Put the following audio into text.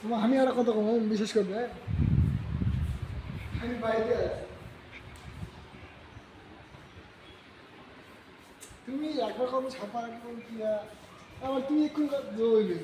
তোমার আমি আর কত কম বিশেষ করবে আমি বাইরে আছি। তুমি একরকম কত ছাপার আগে আবার তুমি এক্ষুনি জয়ী